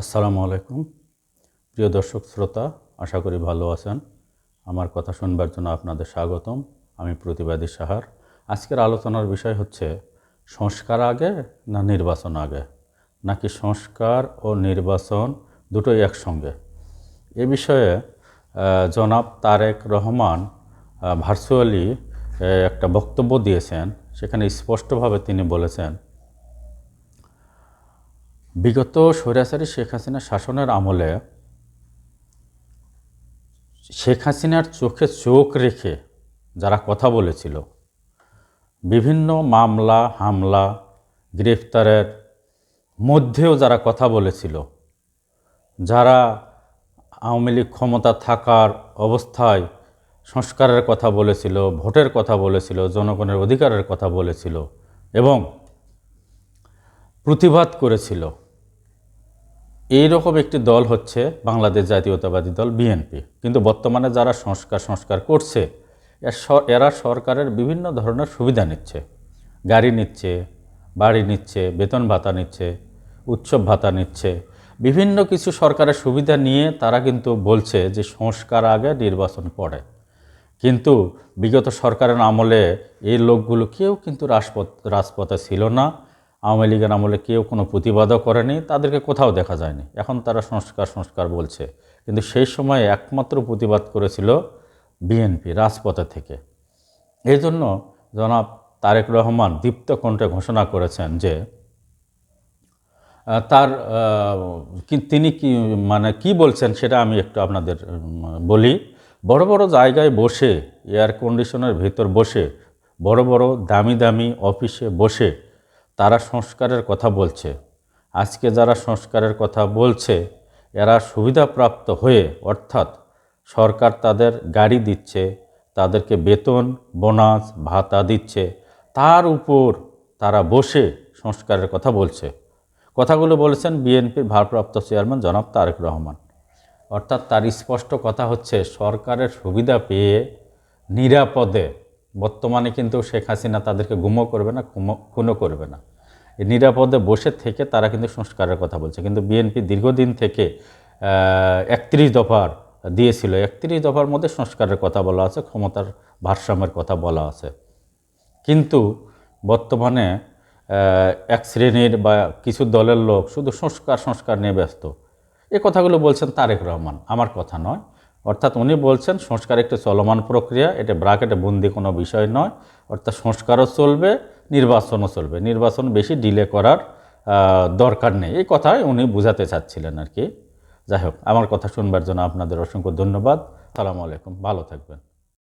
আসসালামু আলাইকুম। প্রিয় দর্শক শ্রোতা, আশা করি ভালো আছেন। আমার কথা শুনবার জন্য আপনাদের স্বাগতম। আমি প্রতিবাদী সাহার। আজকের আলোচনার বিষয় হচ্ছে, সংস্কার আগে না নির্বাচন আগে? নাকি সংস্কার ও নির্বাচন দুটোই একসঙ্গে? এ বিষয়ে জনাব তারেক রহমান ভার্চুয়ালি একটা বক্তব্য দিয়েছেন। সেখানে স্পষ্টভাবে তিনি বলেছেন বিগত স্বৈরাচারী শেখ হাসিনা শাসনের আমলে শেখ হাসিনার চোখে চোখ রেখে যারা কথা বলেছিল, বিভিন্ন মামলা, হামলা, গ্রেফতারের মধ্যেও যারা কথা বলেছিল, যারা আওয়ামী লীগ ক্ষমতা থাকার অবস্থায় সংস্কারের কথা বলেছিল, ভোটের কথা বলেছিল, জনগণের অধিকারের কথা বলেছিল এবং প্রতিবাদ করেছিল এই রকম একটি দল হচ্ছে বাংলাদেশ জাতীয়তাবাদী দল, বিএনপি। কিন্তু বর্তমানে যারা সংস্কার সংস্কার করছে, এর সরকারের বিভিন্ন ধরনের সুবিধা নিচ্ছে। গাড়ি নিচ্ছে, বাড়ি নিচ্ছে, বেতন ভাতা নিচ্ছে, উৎসব ভাতা নিচ্ছে। বিভিন্ন কিছু সরকারের সুবিধা নিয়ে তারা কিন্তু বলছে যে সংস্কার আগে, নির্বাচন পড়ে কিন্তু বিগত সরকারের আমলে এই লোকগুলো কেউ কিন্তু রাজপথ, রাজপথে ছিল না। আওয়ামী লীগের আমলে কেউ কোনো প্রতিবাদও করেনি, তাদেরকে কোথাও দেখা যায়নি। এখন তারা সংস্কার সংস্কার বলছে। কিন্তু সেই সময় একমাত্র প্রতিবাদ করেছিল বিএনপি, রাজপথে থেকে। এই জন্য জনাব তারেক রহমান দীপ্ত কণ্ঠে ঘোষণা করেছেন যে তার তিনি কি মানে কি বলছেন সেটা আমি একটু আপনাদের বলি। বড় বড় জায়গায় বসে, এয়ার কন্ডিশনের ভেতর বসে, বড় বড় দামি দামি অফিসে বসে তারা সংস্কারের কথা বলছে। আজকে যারা সংস্কারের কথা বলছে, এরা সুবিধাপ্রাপ্ত হয়ে অর্থাৎ সরকার তাদের গাড়ি দিচ্ছে, তাদেরকে বেতন, বোনাস, ভাতা দিচ্ছে, তার উপর তারা বসে সংস্কারের কথা বলছে। কথাগুলো বলেছেন বিএনপির ভারপ্রাপ্ত চেয়ারম্যান জনাব তারেক রহমান। অর্থাৎ তার স্পষ্ট কথা হচ্ছে, সরকারের সুবিধা পেয়ে নিরাপদে বর্তমানে কিন্তু শেখ হাসিনা তাদেরকে গুমও করবে না খুনও করবে না। নিরাপদে বসে থেকে তারা কিন্তু সংস্কারের কথা বলছে। কিন্তু বিএনপি দীর্ঘদিন থেকে একত্রিশ দফার দিয়েছিল। একত্রিশ দফার মধ্যে সংস্কারের কথা বলা আছে, ক্ষমতার ভারসাম্যের কথা বলা আছে। কিন্তু বর্তমানে এক শ্রেণির বা কিছু দলের লোক শুধু সংস্কার সংস্কার নিয়ে ব্যস্ত। এ কথাগুলো বলছেন তারেক রহমান। আমার কথা নয়। অর্থাৎ উনি বলছেন, সংস্কার একটি চলমান প্রক্রিয়া, এটা ব্রাকেটে বন্দি কোনো বিষয় নয়, অর্থাৎ সংস্কারও চলবে, নির্বাচনও চলবে। নির্বাচন বেশি ডিলে করার দরকার নেই। এই কথাই উনি বোঝাতে চাচ্ছিলেন আর কি। যাই হোক, আমার কথা শুনবার জন্য আপনাদের অসংখ্য ধন্যবাদ। সালামু আলাইকুম। ভালো থাকবেন।